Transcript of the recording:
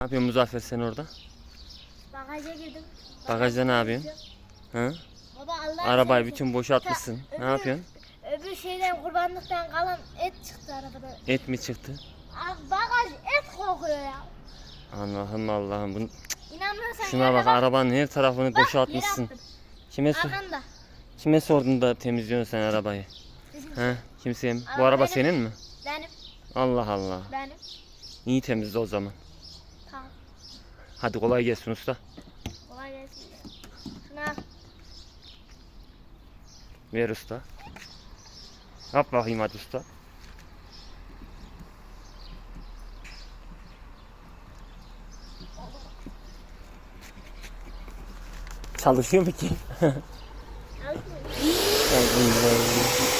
Ne yapıyorsun Muzaffer sen orada? Bagaja girdim. Bagajda ne yapıyorsun? Hı? Baba Allah Arabayı bütün boşaltmışsın. Ne yapıyorsun? Öbür şeyden kurbanlıktan kalan et çıktı arabadan. Et mi çıktı? Abi bagaj et kokuyor ya. Allah'ım Allah'ım. Bunu... İnanmıyorsan Şuna gel bak arabanın her tarafını Bak, boşaltmışsın. yere attım. Kime sor Arkanda. kime sordun da temizliyorsun sen arabayı? He? Kimseye mi? Bu Araba araba benim. senin mi? Benim. Allah Allah. Benim. İyi temizle o zaman. Hadi kolay gelsin usta. Kolay gelsin. Şuna. Ver usta. Yap bakayım hadi usta. Çalışıyor mu ki? al şunu.